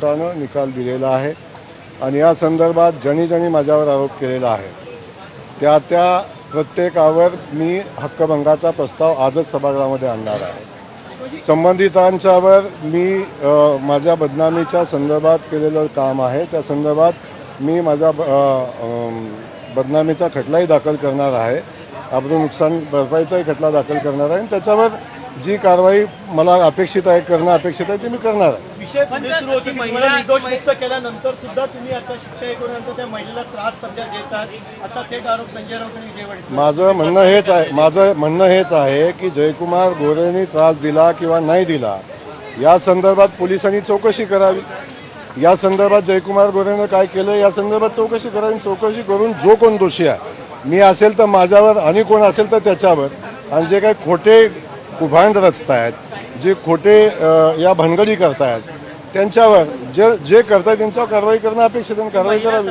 कोर्टानं निकाल दिलेला आहे आणि या संदर्भात ज्यांनी ज्यांनी माझ्यावर आरोप केलेला आहे. त्या त्या प्रत्येकावर मी हक्कभंगाचा प्रस्ताव आजच सभागृहामध्ये आणणार आहे. संबंधितांच्यावर मी माझ्या बदनामीच्या संदर्भात केलेलं काम आहे. त्या संदर्भात मी माझा ब- बदनामीचा खटलाही दाखल करणार आहे. आपलं नुकसान भरपाईचाही खटला दाखल करणार आहे. आणि त्याच्यावर जी कारवाई मला अपेक्षित आहे करणं अपेक्षित आहे ती मी करणार आहे. विषय पुढे सुरू होती महिला- निर्दोष मुक्त केल्यानंतर सुद्धा तुम्ही आता शिक्षा त्या महिलेला त्रास सध्या देतात असा थेट आरोप संजय राऊत वडेट्टीवार माझं म्हणणं हेच आहे माझं म्हणणं हेच आहे की जयकुमार गोरेंनी त्रास दिला किंवा नाही दिला या संदर्भात पोलिसांनी चौकशी करावी. या संदर्भात जयकुमार गोरेनं काय केलं या संदर्भात चौकशी करावी. चौकशी करून जो कोण दोषी आहे मी असेल तर माझ्यावर आणि कोण असेल तर त्याच्यावर. आणि जे काही खोटे कुभांड रचतायत जे खोटे या भानगडी करतायत त्यांच्यावर जे जे करतायत त्यांच्यावर कारवाई करणं अपेक्षित कारवाई करावी.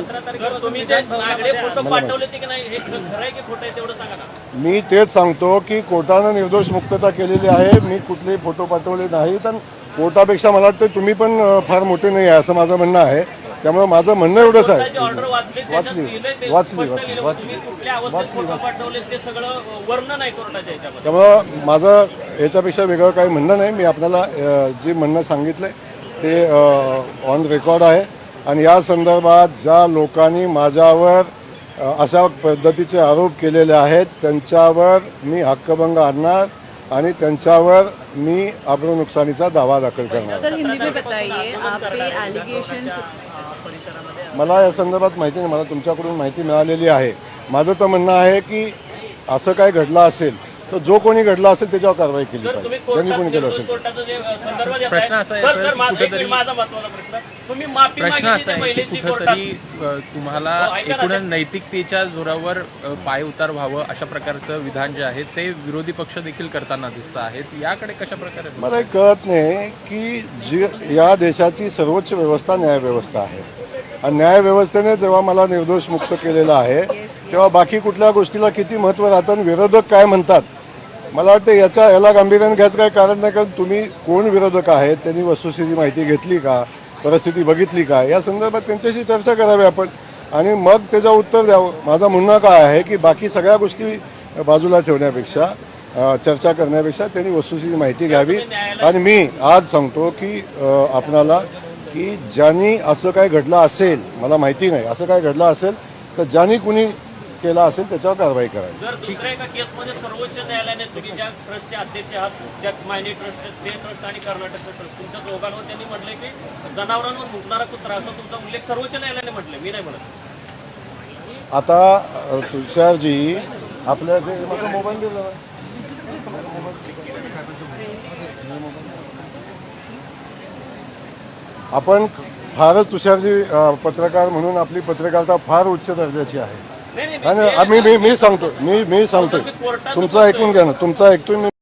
मी तेच सांगतो की कोर्टानं निर्दोष मुक्तता केलेली आहे. मी कुठलेही फोटो पाठवले नाहीत आणि कोर्टापेक्षा मला वाटतं तुम्ही पण फार मोठे नाही आहे असं माझं म्हणणं आहे. त्यामुळे माझं म्हणणं एवढंच आहे. वाचली वाचली. वाचली, वाचली, त्यामुळं माझं याच्यापेक्षा वेगळं काही म्हणणं नाही. मी आपल्याला जे म्हणणं सांगितलंय ते ऑन रेकॉर्ड आहे. आणि या संदर्भात ज्या लोकांनी माझ्यावर अशा पद्धतीचे आरोप केलेले आहेत त्यांच्यावर मी हक्कभंग आणणार आणि त्यांच्यावर मी आब्रू नुकसानीचा दावा दाखल करणार. मला या संदर्भात माहिती नाही. मला तुमच्याकडून माहिती मिळालेली आहे. माझं तर म्हणणं आहे की असं काय घडलं असेल तर जो कोणी घडला असेल त्याच्यावर कारवाई केली सर पाहिजे. तुम्ही त्यांनी कोणी केलं असेल प्रश्न आहे असा आहे, प्रश्न. तुम्ही माफी प्रश्न मागितली असा आहे की कुठंतरी तुम्हाला हो, एकूण नैतिकतेच्या जोरावर पाय उतार व्हावं अशा प्रकारचं विधान जे आहे ते विरोधी पक्ष देखील करताना दिसत आहेत. याकडे कशा प्रकारे मला कळत नाही की जी या देशाची सर्वोच्च व्यवस्था न्यायव्यवस्था आहे. आणि न्यायव्यवस्थेने जेव्हा मला निर्दोष मुक्त केलेलं आहे तेव्हा बाकी कुठल्या गोष्टीला किती महत्त्व राहतं आणि विरोधक काय म्हणतात मला वाटतं याचा याला गांभीर्याने घ्यायचं काही कारण नाही कारण तुम्ही कोण विरोधक आहेत त्यांनी वस्तुस्थिती माहिती घेतली का परिस्थिती बघितली का या संदर्भात त्यांच्याशी चर्चा करावी आपण. आणि मग त्याचं उत्तर द्यावं. माझं म्हणणं काय आहे की बाकी सगळ्या गोष्टी बाजूला ठेवण्यापेक्षा चर्चा करण्यापेक्षा त्यांनी वस्तुस्थिती माहिती घ्यावी. आणि मी आज सांगतो की आपणाला की ज्यांनी असं काय घडलं असेल मला माहिती नाही असं काय घडलं असेल तर ज्यांनी कुणी केलं असेल त्याच्यावर कारवाई करावी. जर दुसऱ्या एका केसमध्ये सर्वोच्च न्यायालयाने तुम्ही ज्या ट्रस्टचे अध्यक्ष आहात त्या मायनी ट्रस्ट ते ट्रस्ट आणि कर्नाटकचं ट्रस्ट तुमच्या दोघांवर त्यांनी म्हटले की जनावरांवर मुकणारा कुत्रा असा तुमचा उल्लेख सर्वोच्च न्यायालयाने म्हटले. मी नाही म्हणत. आता तुषारजी आपल्या माझा मोबाईल दिला. आपण फारच तुषारजी पत्रकार म्हणून आपली पत्रकारिता फार उच्च दर्जाची आहे. नाही मी- आम्ही मी मी सांगतो मी मी सांगतो तुम्ही कोर्टाचं तुमचं ऐकून घ्या ना. तुमचं ऐकतोय मी